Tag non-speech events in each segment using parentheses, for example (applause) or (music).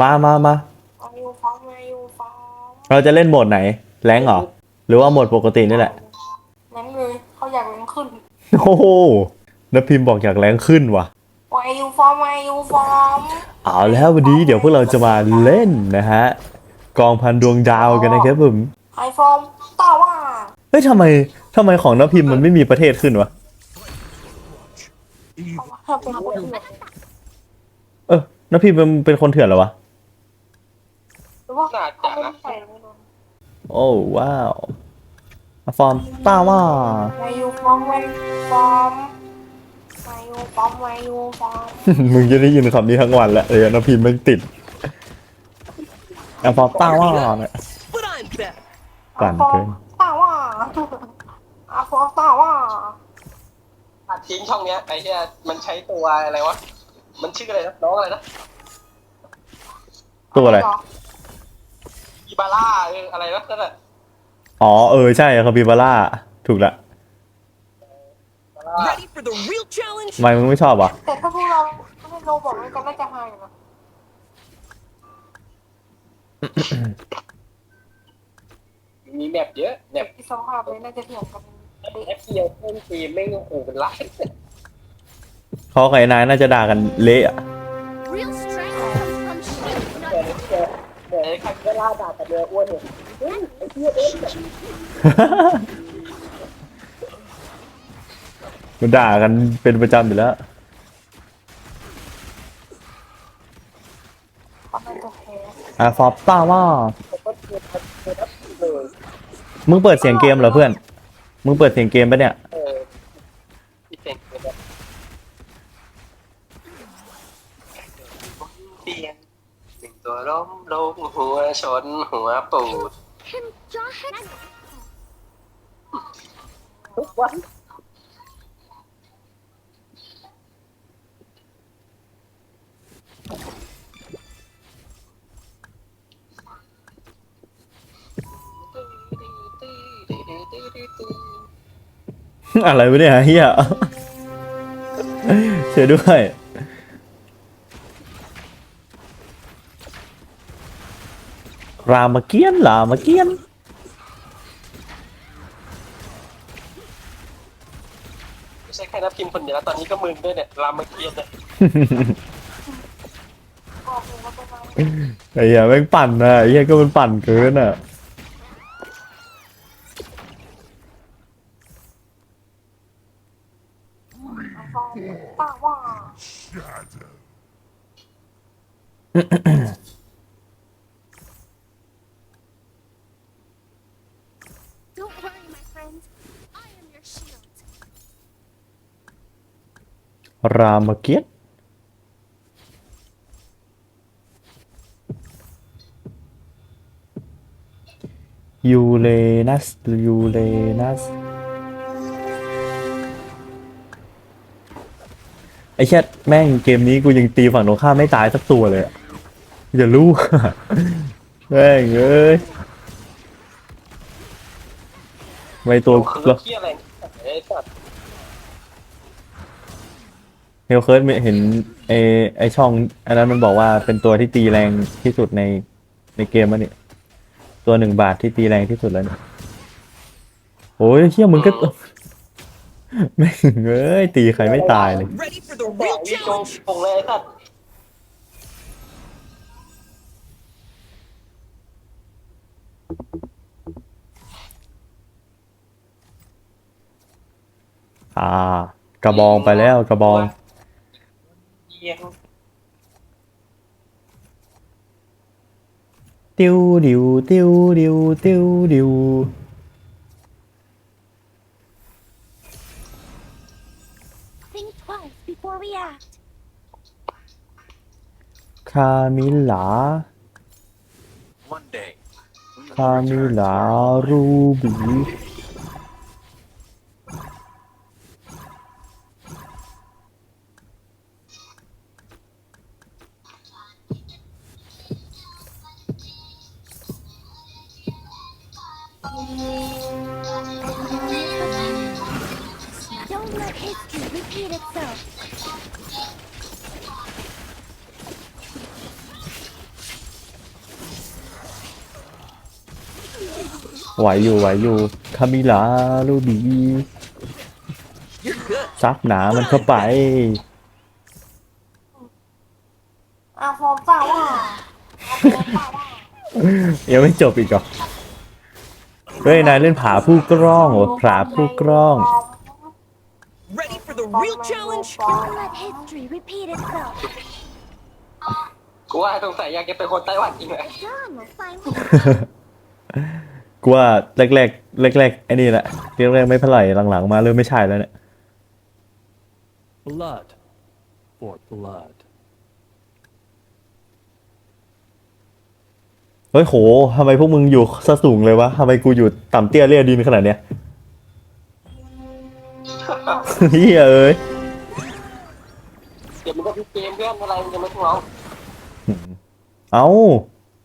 มามามามาอยู่ฟอร์มมาอยู่ฟอร์มเราจะเล่นโหมดไหน แรงเหรอ หรือว่าโหมดปกตินี่แหละ นั้นเลยเขาอยากเล่นขึ้น โอ้โหนพิมพ์บอกอยากแรงขึ้นว่ะมาอยู่ฟอร์มมาอยู่ฟอร์มเอาแล้ววันนี้เดี๋ยวพวกเราจะมาเล่นนะฮะ กองพันดวงดาวกันนะครับผมไอฟอร์มต่อว่าเฮ้ยทำไมทำไมของนพิมพ์มันไม่มีประเทศขึ้นวะถ้าเป็นคนอื่นเออนพิมพ์มันเป็นคนเถื่อนเหรอวะห รือว่าเขาไม่ได้ใส่ไม่รู้โอ้ว้าวอะฟอร์มต้าว่ามาอยู่ฟอร์มมาฟอร์มมาอยู่ฟอร์มมาอยู่ฟอร์มมึงจะได้ยินคำนี้ทั้งวันแหละเดี๋ยวนพิมพ์มันติดอะฟอร์มต้าว่าเนี่ย But I'm better. ปั่นเกินต่อว่าอาฟอร์มต่อว่าตัดทิ้งช่องเนี้ยไอ้เหี้ยมันใช้ตัวอะไรวะมันชื่ออะไรนะน้องอะไรนะตัวอะไรอี บาร่าเอออะไรนะนั่นแหละอ๋อเออใช่คาปิบาร่าถูกละอีบาร่า Ready for the real challenge? ทำไมมึงไม่ชอบอะแต่ถ้าพวกเราไม่โลบอกด้วยกันน่าจะหายนะมีแมปเยอะแมปที่สภาพเลยน่าจะเถียงกันแอปเดียวเพิ่มทีมไม่งโอ้โหเป็นล้านเขากับไอ้นายน่าจะด่ากันเละอะ Real strength เวลาด่าแต่เรืออ้วนเนี่ยเฮ้ยไอ้เหี้ยเอ้ยมันด่ากันเป็นประจำอยู่แล้วมเป็นตัวแทนอะฟอร์มต้าว่า ผมก็เจอเจอทับเลยมึงเปิดเสียงเกมเหรอเพื่อน มึงเปิดเสียงเกมปะเนี่ย เออที่เป็นเลยนะเตียงหนึ่งตัวล้มลงหัวชนหัวปูด ทุกวัน อะไรวะเนี่ยเฮียช่วยด้วย รามเกียนรามเกียนไม่ใช่แค่นับพิมพ์คนเดียวแล้วตอนนี้ก็มึนด้วยเนี่ยรามเกียรติเนี่ยบอกเลยว่าประมาณไอ้เหี้ยแม่งปั่นอะไอ้เหี้ยก็มันปั่นเกินอะ ฟอร์มต่อว่า Don't worry, my friend. I am your shield. รามเกียนยูเรนัส ยูเรนัส ไอ้แค่แม่งเกมนี้กูยังตีฝั่งตรงข้ามไม่ตายสักตัวเลยอะอย่ารู้ แม่งเอ้ย ไม่ตัวคือแล้วเที่ยอะไรไอ้สัตว์เฮลเคิร์ดเห็นไอไอช่อง อันนั้นมันบอกว่าเป็นตัวที่ตีแรงที่สุดในในเกมมันเนี่ยตัวหนึ่งบาทที่ตีแรงที่สุดแล้วเนี่ยโอ้ยเฮียมึงก็แม่งเอ้ยตีใครไม่ตายเลย Ready for the บอก real วิโจ challenge? ปงเลยไอ้สัตว์ อ่า กระบองไปแล้วกระบอง เยี่ยงติ้วดิวติ้วดิวติ้วดิว Think twice before we act. คามิลา One day, we คา will มิ return ลารูบี Don't ไหวอยู่ไหวอยู่คามิลาลูบี You're good. ซับหนามันเข้าไปอะฟอร์มจ้าว่าอะฟอร์มจ้าว่ายังไม่จบอีกเหรอเฮ้ยนายเล่นผาผู้กล้องเหรอผาผู้กล้อง Ready for the real challenge? Don't let history repeat itself. กูว่าสงสัยอยากจะเป็นคนไต้หวันจริงเลย John will finally กูว่าแรกแรกแรกแรกๆไอ้นี่แหละแรกแรกๆไม่เท่าไหร่หลังๆมาเริ่มไม่ใช่แล้วเนี่ย Blood for blood. เฮ้ยโหทำไมพวกมึงอยู่ซะสูงเลยวะทำไมกูอยู่ต่ำเตี้ยเรียดินขนาดเนี้ย เฮียเอ้ยเดี๋ยวมันก็พิเกมเพื่อนอะไรมันจะไม่ต้องร้องเอ้า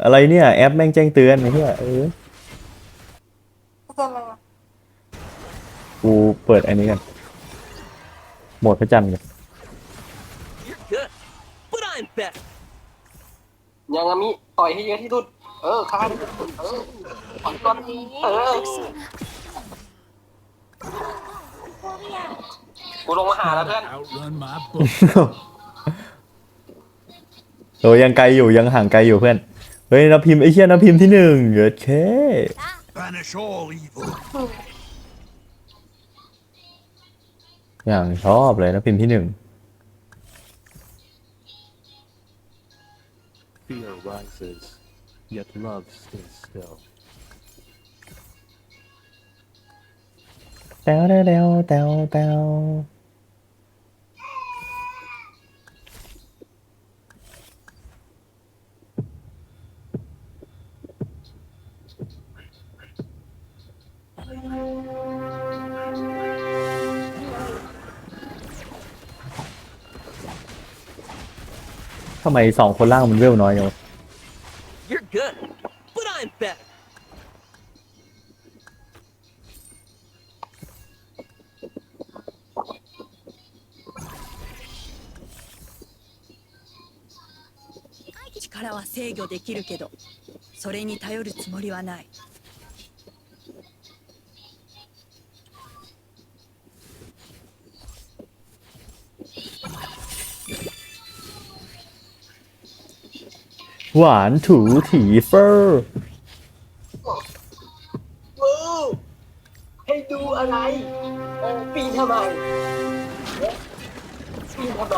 อะไรเนี่ย แอปแม่งแจ้งเตือนไอ้เฮียเออ เข้าใจไหมอะกูเปิดอันนี้กันโหมดพระจันทร์กัน You're good. But I'm better. ยังอะมิต่อยให้เยอะที่สุด เออฆ่าที่สุดเออต่อยก่อนเออ before we out. กูลงมาหาแล้วเพื่อน Outrun my book. โอ้ยังไกลอยู่ยังห่างไกลอยู่เพื่อน เฮ้ยนับพิมพ์ไอ้เชี่ยนับพิมพ์ที่หนึ่งเยอะเค Banish all evil. อย่างชอบเลยนับพิมพ์ที่หนึ่ง Fear rises, yet love stays still. แต้วแต้วแต้วแต้วำไมสองคนล่างมันเวลน้อยจังวะ You're good. But I'm better. 力は制御できるけどそれに頼るつもりはない หวานถูถีเฟอร์มือให้ดูอะไรเออปีนทำไมเอ๊ะปีนทำไม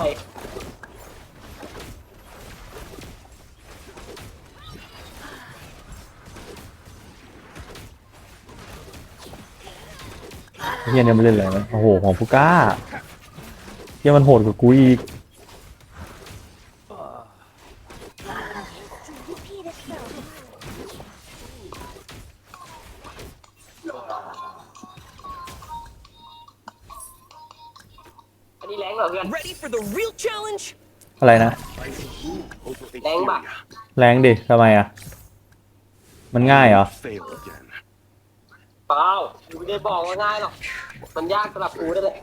เฮียเนี่ยมันเล่นอะไรนะโอ้โหของผู้กล้าเฮียมันโหดกว่ากูอีก นนี้แรงเหรอเพื่อน Ready for the real challenge? อะไรนะ Over Bang back. Atheria. แรงดิทำไมอะ มันง่ายเหรอ Fail again. เปล่ากูไม่ได้บอกว่าง่ายหรอก มันยากสำหรับกูนั่นแหละ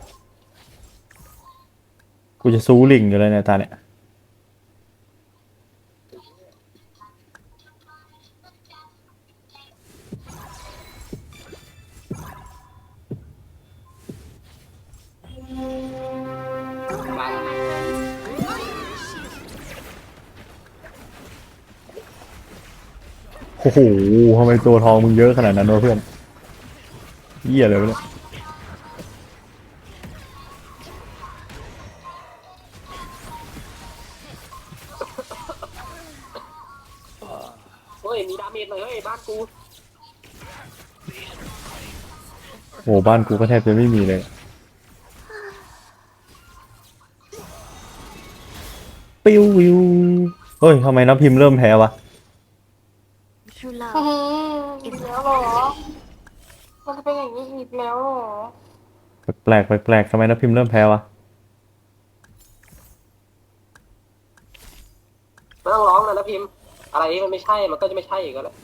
กูจะซูลิงอยู่เลยเนี่ยตาเนี่ย โอ้โหทำไมตัวทองมึงเยอะขนาดนั้นวะเพื่อนเยี่ยเลยวะเนี่ยเฮ้ย มีดาเมจเลยเฮ้ย บ้านกู โอ้บ้านกูก็แทบจะไม่มีเลย ปิ้ววิว เฮ้ยทำไมน้ำพิมพ์เริ่มแพ้วะ True อื love. มอีกแล้วเหรอ มันจะเป็นอย่างนี้อีกแล้วเหรอ แปลกๆแปลกๆทำไมน้ำพิมพ์เริ่มแพ้วะไม่ต้องร้องนะนะพิมพ์ อะไรที่มันไม่ใช่ มันก็จะไม่ใช่อีกแล้วแหละ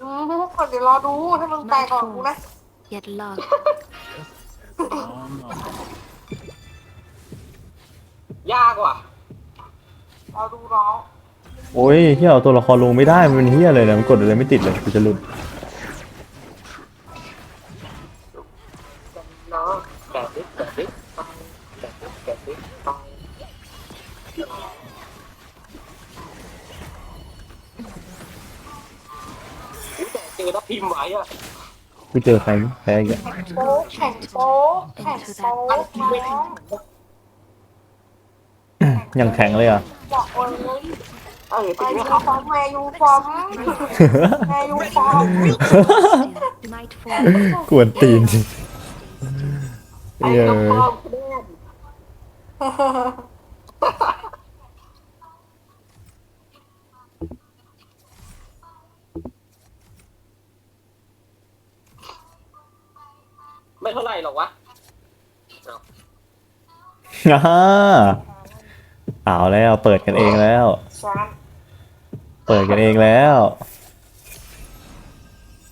อืมเดี๋ยวรอดูถ้ามึงตายก่อนกูนะ Yet love. Long arm. ยากว่ะรอดูน้อง โอ้ยเฮียเอาตัวละครลงไม่ได้ มันเฮียเลยนะมันกดอะไรไม่ติดเลยกูจะหลุดแต่เจอแล้วพิมพ์ไว้อเจอใครไหมแพ้อีกอะโป๊แข่งโป๊แข่งโป๊ะน้องอยังแข็งเลยอะบอกเลย เออแมจริงยูนะครับฟอมแมยูฟอมแมยูฟอม Still, night fall. กวนตีนไอ้เย้น้องพ่อแม่ไม่เท่าไหร่หรอกวะอ่าเอาแล้วเปิดกันเองแล้วฉัน เปิดกันเองแล้ว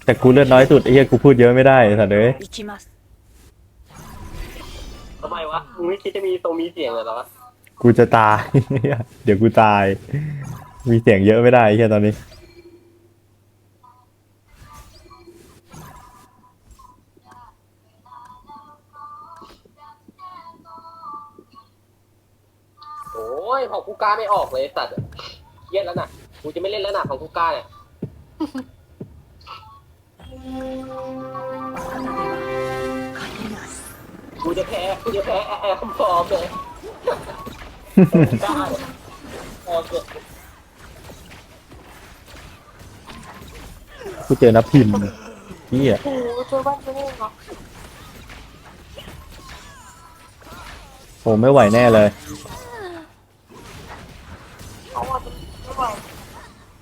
แต่กูเลือดน้อยสุดไอ้เหี้ยกูพูดเยอะไม่ได้สัตว์เอ้ย 行きます ทำไมวะมึงไม่คิดจะมีตรงมีเสียงเลยเหรอวะ กูจะตาย เดี๋ยวกูตาย มีเสียงเยอะไม่ได้ไอ้เหี้ยตอนนี้ โอ้ยของกูกล้าไม่ออกเลยไอ้สัตว์ เย็นแล้วน่ะ กูจะไม่เล่นแล้วน่ะของกูกล้าเนี่ยกูจะแพ้กูจะแพ้แอร์แอร์คอมฟอร์มเลยกล้าเลยพอเกิดกูเจอนับพิมพ์เหี้ยโอ้โหเจอบ้านเจอนี่เหรอโอ้ไม่ไหวแน่เลย เขาว่าจะ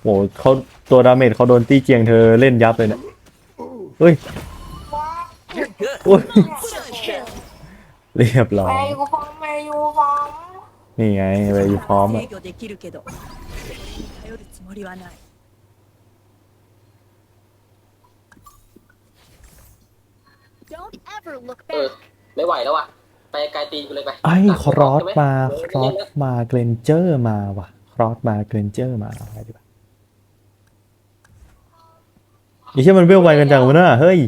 โอ้โหเขาตัวดาเมจเขาโดนตี้เจียงเธอเล่นยับเลยเนี่ยเฮ้ยโอ้ยเรียบร้อยอนี่ไงไปอยู่พร้อมอะเออไม่ไหวแล้วอะ ไปไกลตีกูเลยไปไอ้ครอสมาครอสมาเกรนเจอร์มาว่ะ ครอสมาเกรนเจอร์มาอะไรดีวะไอ้เช่มันเบี้ยวไวกันจังวะน่ะเฮ้ย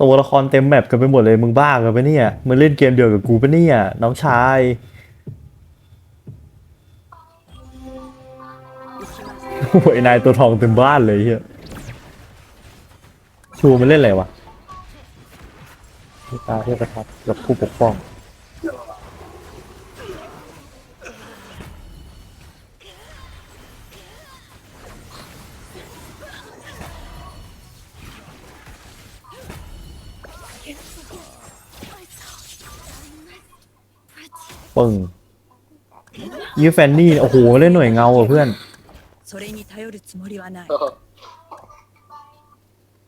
ตัวละครเต็มแมปกันไปหมดเลยมึงบ้ากันปะเนี่ยมึงเล่นเกมเดียวกับกูปะเนี่ยน้องชายโอ้ยนายตัวทองเต็มบ้านเลยเฮียชูมันเล่นอะไรวะตาเทพทัตกับผู้ปกป้องปึ้งยูแฟนนี่ โอ้โห เล่นหน่วยเงาอ่ะเพื่อน それに頼るつもりはない เออ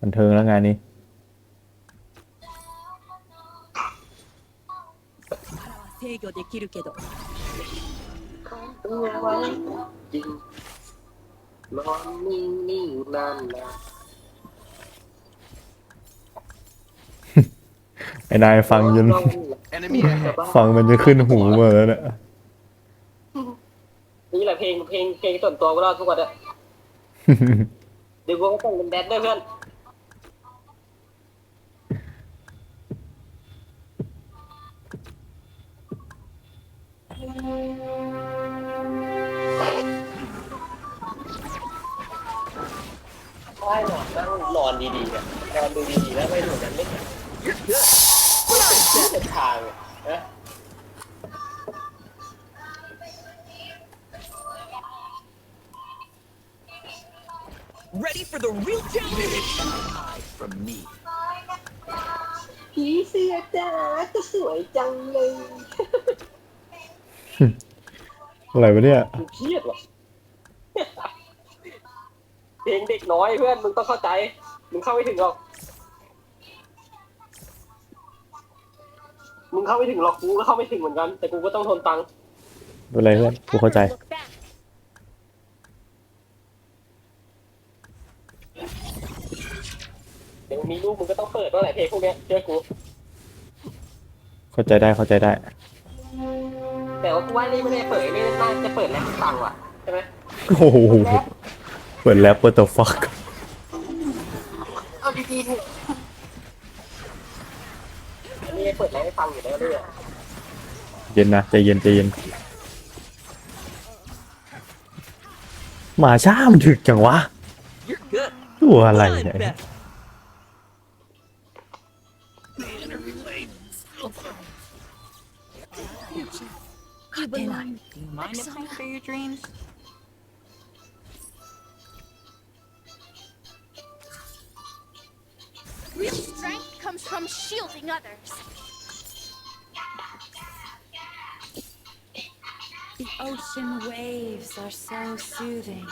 บันเทิงแล้วงานนี้ 力は制御できるけど ตัวไว้จริงนอนนิ่งนิ่งๆนานนะ ไอ้นายฟังจน Enemy ahead. ฟังมันจะขึ้นหูหมาแล้วเนี่ยนี่แหละเพลงเพลงเพลงส่วนตัวกูรอดทุกวันอะเดี๋ยวกูก็ต้องเป็นแดนด้วยเพื่อนไม่หนอนนั่งนอนดีๆอะนอนดูดีๆแล้วไม่หนุนนั้นไม่เห็น You're good. But I'm เส้ better. นทางอะนะ Ready for the real challenge? Hide from me. ผีเสื้อจ้าก็สวยจังเลย อะไรวะเนี่ยกูเครียดว่ะเพลงเด็กน้อยเพื่อนมึงต้องเข้าใจ มึงเข้าไม่ถึงหรอก มึงเข้าไม่ถึงหรอกกูก็เข้าไม่ถึงเหมือนกัน แต่กูก็ต้องทนฟังเป็นไรเพื่อนกูเข้าใจ Ever look back. เดี๋ยวมีลูกมึงก็ต้องเปิดว่าไหนเพลงพวกเนี้ยเชื่อกูเข้าใจได้เข้าใจได้ แต่ว่ากูว่านี่ไม่ได้เปิดนี่น่าจะเปิดแล้วฟังว่ะใช่ไหมโอ้โหเปิดแรป what the fuck เอาดีๆเถอะ อันนี้เปิดแล้วให้ฟังอยู่แล้วเนี่ยเย็นนะใจเย็นใจเย็นหมาช้ามันถึกจังวะ You're good. ตัวอะไรเนี่ย Bloodbath. You belong. Do you mind if I share your dreams? Real strength comes from shielding others. The ocean waves are so soothing.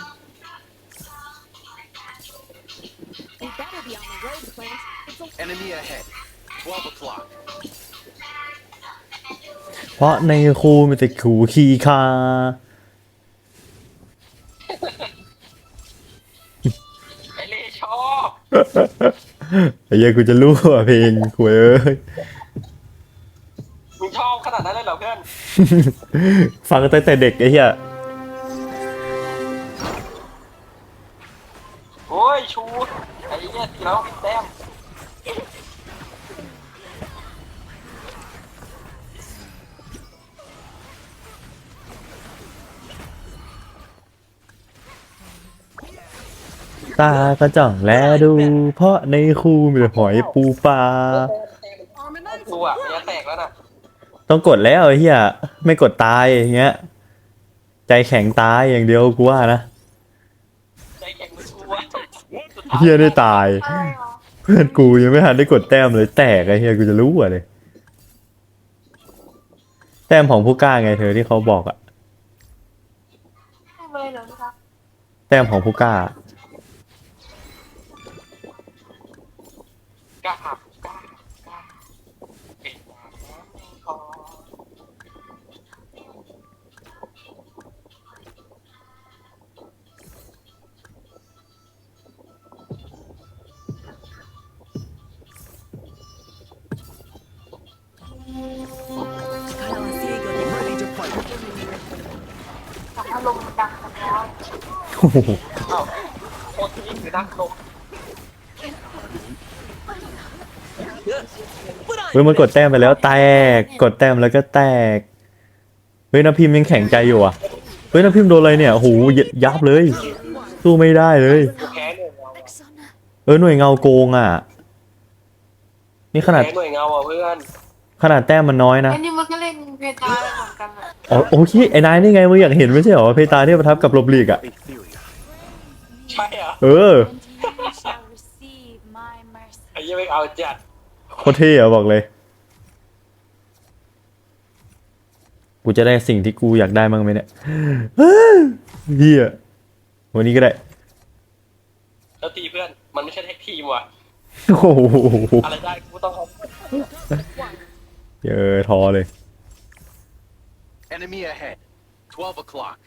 We better be on the road, Clint. It's a Enemy ahead. 12 o'clock. เพราะในครูมีแต่ขู่ขี้คา ไอเล่ชอบ (laughs) ไอ้เหี้ยกูจะรู้ว่าเพลงกูเอ้ยมึงชอบขนาดนั้นเลยเหรอเพื่อนฟังตั้งแต่เด็กไอ้เหี้ยโอ้ยชูไอ้เนี่ยตีแล้วพิแต้ม ตากระจ่องแลดู เพราะในครูมีแต่หอยปูปลากูอะเนื้อแตกแล้วน่ะต้องกดแล้วไอ้เหี้ยไม่กดตายอย่างเงี้ย ใจแข็งตายอย่างเดียวกูว่านะใจแข็งมือกูอะเฮียได้ตายอะไรเหรอเพื่อนกูยังไม่ทันได้กดแต้มเลยแตกไอ้เฮียกูจะรู้อะเลยแต้มของผู้กล้าไงเธอที่เขาบอกอะไม่เลยเหรอครับแต้มของผู้กล้า โอ้โหเอ้าโคตรนี่คือนักลม But I'm เฮ้ยมันกดแต้มไปแล้วแตก กดแต้มแล้วก็แตก เฮ้ยน้ำพิมพ์ยังแข็งใจอยู่อะ เฮ้ยน้ำพิมพ์โดนอะไรเนี่ยโอ้โหยับเลย สู้ไม่ได้เลยกูแพ้หน่วยเงา Exona. เออหน่วยเงาโกงอะ นี่ขนาดแพ้หน่วยเงาอะเพื่อนขนาดแต้มมันน้อยนะไอ้นี่มันก็เล่นเพตาเหมือนกันอะอ๋อโอเคไอ้นายนี่ไงมึงอยากเห็นไม่ใช่เหรอเพตาที่ประทับกับลบลีกอะ Etheria. ใช่เหรอเออ and you shall receive my mercy. ไอ้ยังไม่เอาจัดโคตรเท่อะบอกเลย กูจะได้สิ่งที่กูอยากได้มั้งไหมเนี่ย เฮียวันนี้ก็ได้ แล้วตีเพื่อนมันไม่ใช่แท็กทีมว่ะ โอ้โหอะไรได้กูต้องเอาเออทอเลย Enemy ahead. 12 o'clock.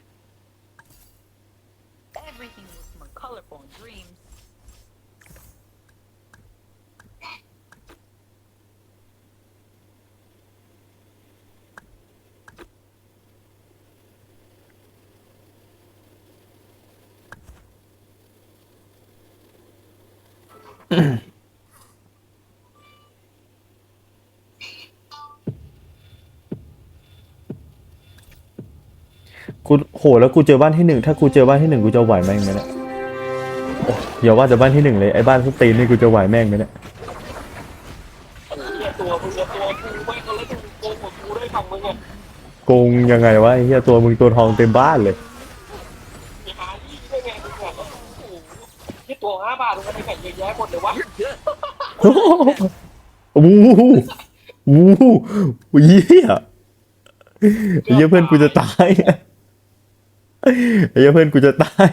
กูโหแล้วกูเจอบ้านที่หนึ่งถ้ากูเจอบ้านที่หนึ่งกูจะไหวแม่งไหมเนี่ยโอ้อย่าว่าแต่บ้านที่หนึ่งเลยไอ้บ้านสตีนนี่กูจะไหวแม่งไหมเนี่ยไอ้เหี้ยตัวมึงกับตัวกูไม่เอาแล้วกูโกงกว่ากูด้วยฝั่งมึงอะโกงยังไงวะไอ้เหี้ยตัวมึงตัวทองเต็มบ้านเลย มีหาลี่ได้ไงมึงอะโอ้โหที่ ตัวห้าบาทมึงก็ได้แข่งเยอะแยะหมดเลยวะโอ้โหโอ้โหโอ้โหเหี้ยไอ้เหี้ยเพื่อนกูจะตายไอ้เหี้ยเพื่อนกูจะตาย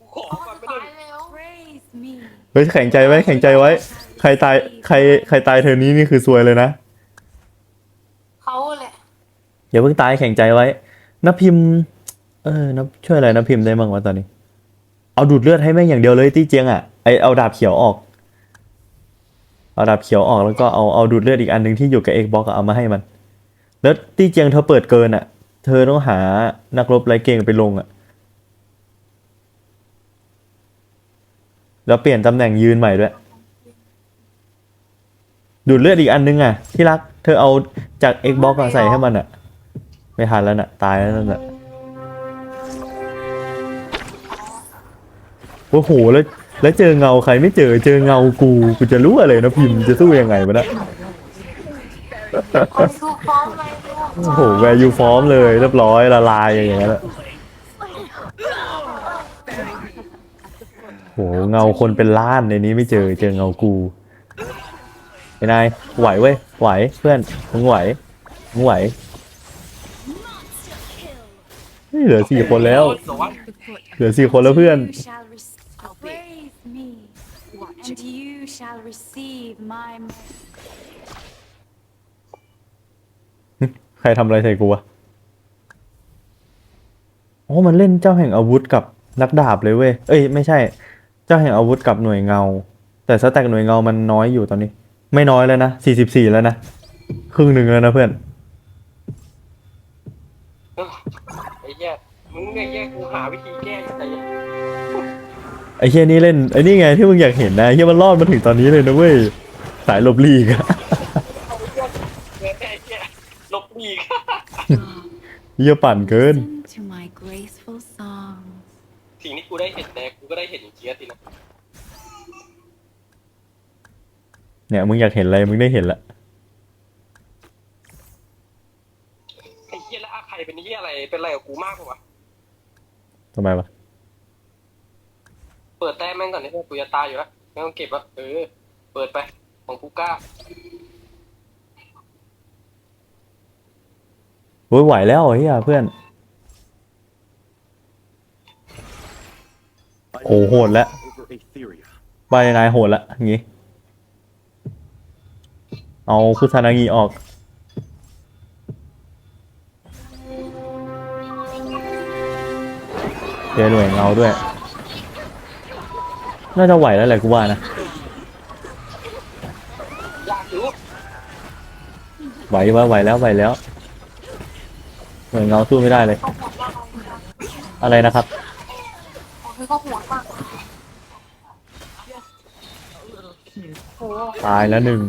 กูขอก่อนไม่ตาได้ยแล้ว Praise me. เฮ้ยแข็งใจไว้แข็งใจไว้ ใครตายใครใครตายเธอนี้นี่คือซวยเลยนะเขาแหละอย่าเพิ่งตายแข็งใจไว้นับพิมพ์เออนับช่วยอะไรนับพิมพ์ได้บ้างวะตอนนี้ เอาดูดเลือดให้แม่งอย่างเดียวเลยตี้เจียงอะไอเอาดาบเขียวออก เอาดาบเขียวออกแล้วก็เอาเอาดูดเลือดอีกอันหนึ่งที่อยู่กับเอกบ็อกเอามาให้มัน แล้วตี้เจียงเธอเปิดเกินอะ เธอต้องหานักรบไรเก่งไปลงอะ แล้วเปลี่ยนตำแหน่งยืนใหม่ด้วยดูดเลือดอีกอันนึงอะที่รัก เธอเอาจาก Xbox อะใส่ให้มันอะ ไม่ทันแล้วน่ะ ตายแล้วนั่นแหละ โอ้โหแล้วแล้วเจอเงาใครไม่เจอเจอเงากูกูจะรู้อะไรนะพิมพ์จะสู้ยังไงวะเนะโอ้โหแวร์ยูฟอร์มเลยเรียบร้อยละลายอย่างเงี้ยแหละโหเงาคนเป็นล้านในนี้ไม่เจอเจอเงากูไอ้นายไหวเว้ยไหวเพื่อนมึงไหวมึงไหวเฮ้ยเหลือสี่คนแล้ว เหลือสี่คนแล้วเพื่อน and you shall receive my. mercy. ใครทำอะไรใส่กูวะโอ้มันเล่นเจ้าแห่งอาวุธกับนักดาบเลยเว้ย เอ้ยไม่ใช่ เจ้าแห่งอาวุธกับหน่วยเงา แต่สแต็กหน่วยเงามันน้อยอยู่ตอนนี้ ไม่น้อยแล้วนะสี่สิบสี่แล้วนะ ครึ่งหนึ่งแล้วนะเพื่อน ไอ้เหี้ยมึงไอ้เหี้ยกูหาวิธีแก้แต่ยัง ไอ้เฮียนี่เล่นไอ้นี่ไงที่มึงอยากเห็นนะไอ้เฮียมันรอดมาถึงตอนนี้เลยนะเว้ยสายหลบหลีกอะไอ้เหี้ยลบอีกเฮียปั่นเกิน Listen to my graceful songs. สิ่งที่กูได้เห็นแต่กูก็ได้เห็นจริงๆสินะเนี่ยมึงอยากเห็นอะไรมึงได้เห็นละไอ้เหี้ยแล้วอาใครเป็นเหี้ยอะไรเป็นอะไรกับกูมากกว่าทำไมวะ เปิดแต้มแม่งก่อนนี่กูจะตายอยู่แล้วไม่ต้องเก็บวะเออ เปิดไป ของกูกล้าโว้ยไหวแล้วเฮียเพื่อน โอ้โหดแล้ว Over Aetheria. บายนายโหดละอย่างงี้ เอาคุซานางีออกเจอหน่วยเงาด้วย น่าจะไหวแล้วแหละกูว่านะไหวว่าไหวแล้วไหวแล้วหน่วยเงาสู้ไม่ได้เลย อะไรนะครับตายแล้วหนึ่ง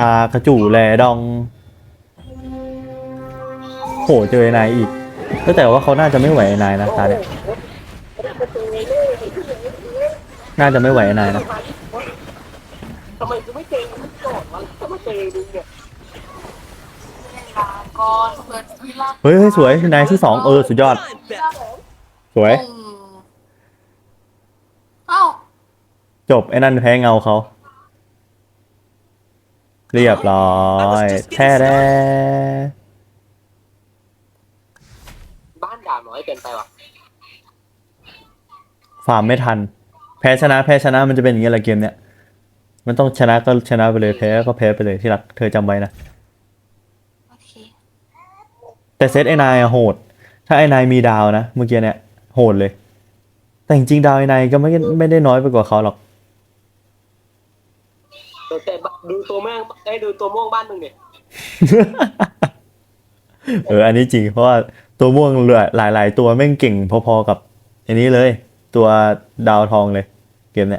ตากระจู่แลดอง โหเจอไอ้นายอีกก็แต่ว่าเขาน่าจะไม่ไหวไอ้นายนะตาเนี่ยน่าจะไม่ไหวไอ้นายนะทำไมกูไม่เจอมึงก่อนวะทำไมเจอมึงเนี่ยลาก่อนเปิดวิลล่าเฮ้ยเฮ้ยสวยนายที่สองเออสุดยอด Bloodbath. สวยอืมเอ้าจบไอ้นั่นแพ้เงาเขา เรียบร้อยแท้แด้บ้านด่าน้อยเกินไปว่ะฟาร์มไม่ทัน แพ้ชนะ แพ้ชนะมันจะเป็นอย่างนี้แหละเกมเนี้ยมันต้องชนะก็ชนะไปเลยแพ้ก็แพ้ไปเลยที่รักเธอจำไว้นะโอเคแต่เซตไอ้นายอะโหด ถ้าไอ้นายมีดาวนะเมื่อกี้เนี่ยโหดเลย แต่จริงๆดาวไอ้นายก็ไม่ไม่ได้น้อยไปกว่าเขาหรอกแต่แต่ ดูตัวแม่งได้ดูตัวม่วงบ้านมึงเนี่ยเออ อันนี้จริงเพราะว่าตัวม่วงหลายหลายๆตัวแม่งเก่งพอๆกับ อันนี้เลย ตัวดาวทองเลย เกมเนี้ย